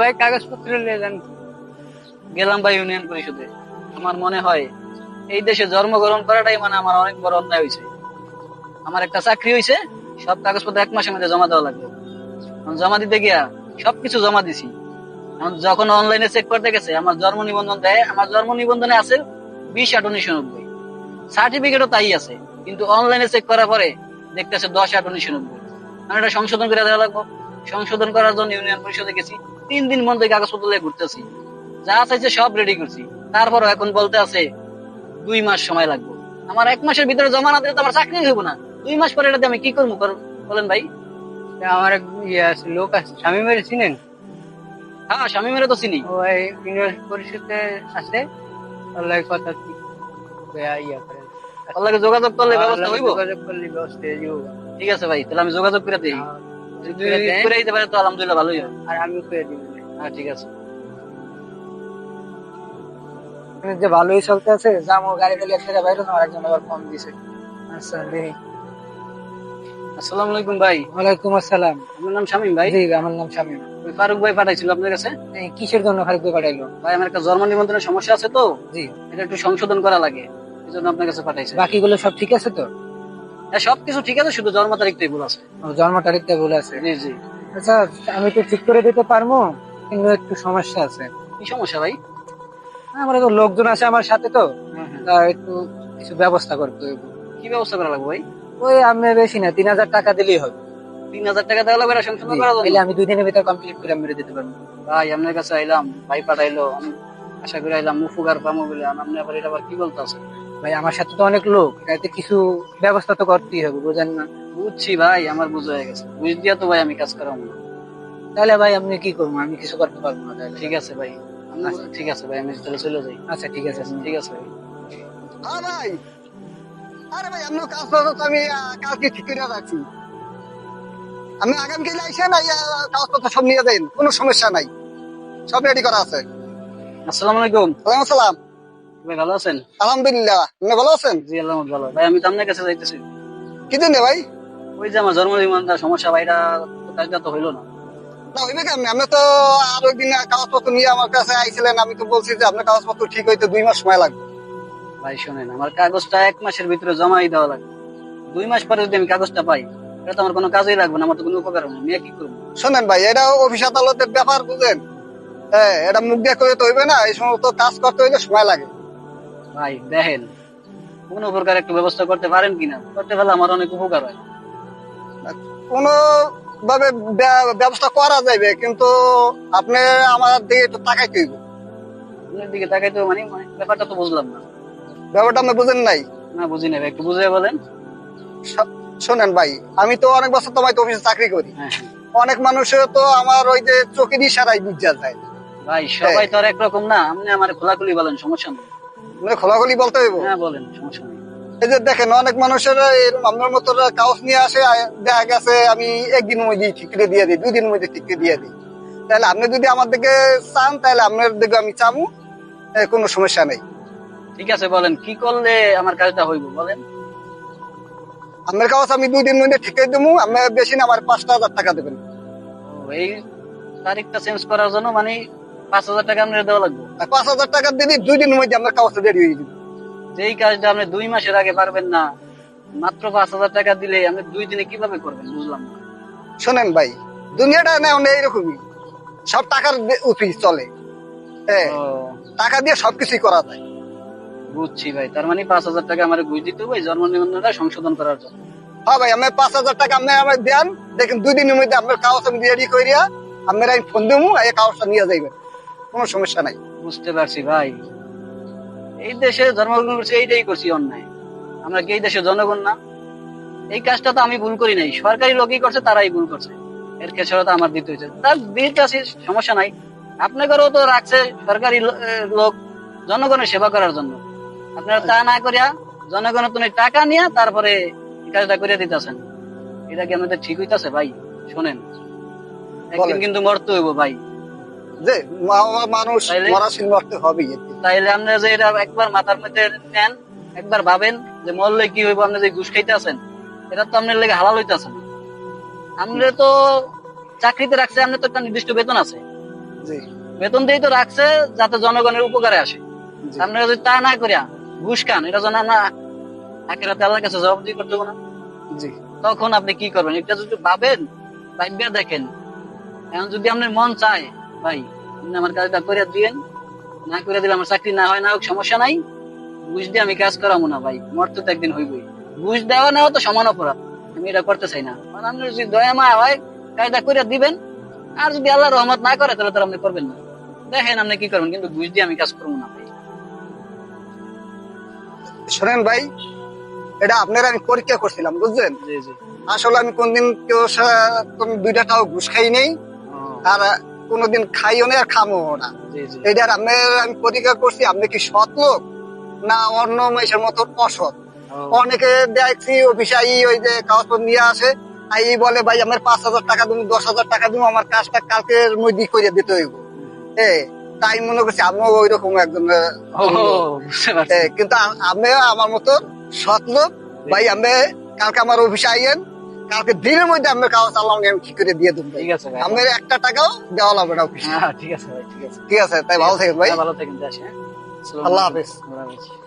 ভাই? কাগজপত্র গেলাম ভাই ইউনিয়ন পরিষদে। আমার মনে হয় এই দেশে জন্মগ্রহণ করাটাই মানে আমার অনেক বড় অন্যায় হয়েছে। আমার একটা চাকরি হয়েছে, সব কাগজপত্র এক মাসের মধ্যে জমা দেওয়া লাগবে। জমা দিতে গিয়া সবকিছু জমা দিছি। যখন অনলাইনে চেক করতে গেছে, আমার জন্ম নিবন্ধন দেয়, আমার জন্ম নিবন্ধনে আছে বিশ, আট উনিশশো নব্বই। সার্টিফিকেটও তাই আছে, কিন্তু অনলাইনে চেক করার পরে দেখতেছে দশ, আট উনিশশো নব্বই। আমি এটা সংশোধন করে দেওয়া লাগবো। সংশোধন করার জন্য ইউনিয়ন পরিষদে গেছি। তিন দিন মধ্যে কাগজপত্র নিয়ে ঘুরতেছি। যা চাইছে সব রেডি করছি। তারপরও এখন বলতে আছে দুই মাস সময় লাগবে। আমার এক মাসের ভিতরে জমা না দিলে তো আমার চাকরি হইব না। দুই মাস পরে এটাতে আমি কি করব? বলেন ভাই। আমার এক ইয়ে আছে লোক আছে স্বামী মেরে চিনেন? হ্যাঁ স্বামী মেরে তো চিনি। ওই ইউনিয়ন পরিষদে আছে? আল্লাহ কথা ইয়া করেন আল্লাহকে যোগাযোগ করলে ব্যবস্থা হইব? যোগাযোগ করলে ব্যবস্থা ঠিক আছে ভাই তাহলে আমি যোগাযোগ করে দিই। করে দিতে পারে তো আলহামদুলিল্লাহ ভালোই হবে আর আমি করে দিব হ্যাঁ ঠিক আছে। যে ভালোই চলতে আছে যাব গাড়ি বাইরে না আরেকজন আবার ফোন দিছে। আচ্ছা দেখি আসসালামু আলাইকুম ভাই। ওয়ালাইকুম আসসালাম। আপনার নাম শামীম ভাই? জি আমার নাম শামীম। ওই ফারুক ভাই পাঠাইছিল আপনার কাছে? এই কিসের জন্য ফারুক ভাই পাঠাইলো? ভাই আমার একটা জন্ম নিবন্ধনের সমস্যা আছে তো। জি। এটা একটু সংশোধন করা লাগে। এই জন্য আপনার কাছে পাঠাইছে। বাকিগুলো সব ঠিক আছে তো? হ্যাঁ সবকিছু ঠিক আছে শুধু জন্ম তারিখটাই ভুল আছে। জন্ম তারিখটা ভুল আছে। জি জি। আচ্ছা আমি তো ঠিক করে দিতে পারব কিন্তু একটু সমস্যা আছে। কি সমস্যা ভাই? আমার তো লোকজন আছে আমার সাথে তো। হ্যাঁ, হ্যাঁ। একটু কিছু ব্যবস্থা করতে হবে। কি ব্যবস্থা করা লাগবে ভাই? ওই আমি বেশি না তিন হাজার টাকা দিলেই হবে। তিন হাজার টাকা দেওয়া লাগবে করার জন্য তাহলে আমি দুই দিনের ভিতরে কমপ্লিট করে মেরে দিতে পারব। ভাই আপনার কাছে আইলাম ভাই পাঠাইলো আমি আশা করে আইলাম মুফুগার পামো বলে আপনি আবার এটা আবার কি বলতেছে ভাই আমার সাথে তো অনেক লোক এতে কিছু ব্যবস্থা তো করতেই হবে বুঝেন না? বুঝছি ভাই আমার বুঝ হয়ে গেছে। বুঝ দিয়া তো ভাই আমি কাজ করাবো না। তাহলে ভাই আপনি কি করব? আমি কিছু করতে পারব না তাহলে। ঠিক আছে ভাই। আমি- ঠিক আছে ভাই আমি তাহলে চলে যাই। আচ্ছা ঠিক আছে। ঠিক আছে ভাই। ভাই! আরে ভাই আপনার কাজ তো আমি কালকে ঠিক করে রাখছি। আপনি আগামীকাল আইসেন আইয়া কাগজপত্র সব নিয়ে দেন কোনো সমস্যা নাই। সব রেডি করা আছে। আসসালামু আলাইকুম। ওয়ালাইকুম আসসালাম। ভাই ভালো আছেন? আলহামদুলিল্লাহ আপনি ভালো আছেন? জি আল্লাহ ভালো ভাই আমি তো আপনার কাছে যাইতেছি। কি দিনে ভাই? ওই যে আমার জন্ম নিবন্ধন সমস্যা কাজটা তো হইল না। না আপনি তো আর কাগজপত্র নিয়ে আমার কাছে আইছিলেন আমি তো বলছি যে আপনার কাগজপত্র ঠিক হইতে দুই মাস সময় লাগবে। ভাই শোনেন আমার কাগজটা এক মাসের ভিতরে জমাই দেওয়া লাগবে। দুই মাস পরে যদি আমি কাগজটা পাই এটা তো আমার কোনো কাজেই লাগবে না আমার তো কোনো উপকার হবে না। কি করব? শোনেন ভাই এটা অফিস আদালতের ব্যাপার বুঝেন? হ্যাঁ এটা মুখ দিয়ে করে তো হইবে না এই সমস্ত কাজ করতে হইলে সময় লাগে। ভাই দেখেন কোন প্রকার একটু ব্যবস্থা করতে পারেন কিনা? করতে পারলে আমার অনেক উপকার হয়। কোন ভাবে ব্যবস্থা করা যাবে কিন্তু আপনি আমার দিকে একটু তাকাইতে হইবে। আপনার দিকে তাকাই তো মানে? মানে ব্যাপারটা তো বুঝলাম না। ব্যাপারটা আপনি বুঝেন নাই? না বুঝি না একটু বুঝে বলেন। শোনেন ভাই আমি তো অনেক বছর তোমায় তো অফিসে চাকরি করি। হ্যাঁ হ্যাঁ। অনেক মানুষের তো আমার ওই যে চোখের ইশারায় বুঝা যায় ভাই সবাই তো আর একরকম না আপনি আমার খোলাখুলি বলেন সমস্যা নেই। খোলাখুলি বলতে হইব? হ্যাঁ বলেন সমস্যা নেই। এই যে দেখেন অনেক মানুষের আপনার মতো কাগজ নিয়ে আসে দেখা গেছে আমি একদিনের মধ্যে ঠিক করে দিয়ে দিই দুই দিনের মধ্যে ঠিক করে দিয়ে দিই। তাহলে আপনি যদি আমার দিকে চান তাহলে আপনার দিকে আমি চামু কোনো সমস্যা নেই। ঠিক আছে বলেন কি করলে আমার কাজটা হইব বলেন? আপনার কাগজ আমি দুই দিন মধ্যে ঠিক করে দেবো আপনি বেশি না আমার পাঁচটা হাজার টাকা দেবেন। এই তারিখটা চেঞ্জ করার জন্য মানে পাঁচ হাজার টাকা আপনার দেওয়া লাগবে? পাঁচ হাজার টাকা দিলে দুই দিনের মধ্যে আপনার কাগজটা রেডি হয়ে যাবে যেই কাজটা আপনি দুই মাসের আগে পারবেন না মাত্র পাঁচ হাজার টাকা দিলে আপনি দুই দিনে কীভাবে করবেন বুঝলাম না। শোনেন ভাই দুনিয়াটা না এইরকমই। সব টাকার অফিস চলে। হ্যাঁ টাকা দিয়ে সবকিছুই করা যায়। বুঝছি ভাই তার মানে পাঁচ হাজার টাকা আমার ঘুষ দিতে হবে জন্ম নিবন্ধনটা সংশোধন করার জন্য। হ্যাঁ ভাই আমি পাঁচ হাজার টাকা আপনি আমার দেন দেখেন দুই দিনের মধ্যে আপনার কাগজ আমি রেডি করিয়া আপনার আমি ফোন দেবো এই কাগজটা নিয়ে যাইবেন। কোনো সমস্যা নাই। বুঝতে পারছি ভাই। এই দেশে জন্মগ্রহণ করছি এইটাই করছি অন্যায়। আমরা কি এই দেশের জনগণ না? এই কাজটা তো আমি ভুল করি নাই। সরকারি লোকই করছে তারাই ভুল করছে। এর খেসারত আমার দিতে হয়েছে। তার দিতে আছি সমস্যা নাই। আপনাদেরও তো রাখছে সরকারি লোক জনগণের সেবা করার জন্য। আপনারা তা না করিয়া জনগণের তুমি টাকা নিয়ে তারপরে কাজটা করে দিতেছেন। এটা কি আমাদের ঠিক হইতাছে ভাই? শোনেন। একদিন কিন্তু মরতে হইব ভাই। যে মা- মানুষ? মরাশীল মরতে হবেই তাইলে আপনি যে এটা একবার মাথার মধ্যে নেন একবার ভাবেন যে মরলে কি হইব আপনি যে ঘুষ খাইতে আছেন এটা তো আপনার লেগে হালাল হইতেছে না। আপনি তো চাকরিতে রাখছে আপনার তো একটা নির্দিষ্ট বেতন আছে। জি। বেতন দিয়েই তো রাখছে যাতে জনগণের উপকারে আসে। জি। আপনারা যদি তা না করিয়া ঘুষ খান এটা যেন আমরা আখেরাতে আল্লাহর কাছে জবাবদিহি করতে হবে না। জি। তখন আপনি কি করবেন? এটা যদি ভাবেন ভাববে দেখেন। এখন যদি আপনার মন চায় ভাই আপনি আমার কাজটা করে দিয়েন। না করে দিলে আমার চাকরি না হয় না হোক সমস্যা নাই। ঘুষ দিয়ে আমি কাজ করাবো না ভাই মরতে তো একদিন হইবই। ঘুষ দেওয়া নেওয়া তো সমান অপরাধ আমি এটা করতে চাই না। আপনার যদি দয়া মা হয় কাজটা করে দিবেন। আর যদি আল্লাহ রহমত না করে তাহলে তো আপনি করবেন না। দেখেন আপনি কি করবেন কিন্তু ঘুষ দিয়ে আমি কাজ করব না ভাই। শোনেন ভাই এটা আপনার আমি পরীক্ষা করছিলাম বুঝলেন? আসলে আমি কোনদিন কেউ দুইটা টাও ঘুষ খাই নেই। আর কোনোদিন খাইও না আর খামো না। এটার আপনার আমি পরীক্ষা করছি আপনি কি সৎ লোক? না অন্য মেয়ের মতো অসৎ। অনেকে দেখছি অফিসে ওই যে কাগজপত্র নিয়ে আসে আই বলে ভাই আমার পাঁচ হাজার টাকা তুমি দশ হাজার টাকা তুমি আমার কাজটা কালকে মধ্যে করে দিতে হইব। এ তাই মনে করছি আমিও ওই রকম একজন কিন্তু আমি আমার মতো সৎ লোক। ভাই আমি কালকে আমার অফিসে আইয়েন কালকে দিনের মধ্যে আমি কাগজ আল্লাহকে আমি ঠিক করে দিয়ে দেবো ঠিক আছে ভাই। আমার একটা টাকাও দেওয়া লাগবে না হ্যাঁ ঠিক আছে ভাই ঠিক আছে। ঠিক আছে তাই ভালো থাকেন ভাই। হ্যাঁ, ভালো থাকেন হ্যাঁ। আল্লাহ হাফেজ। আল্লাহ হাফেজ।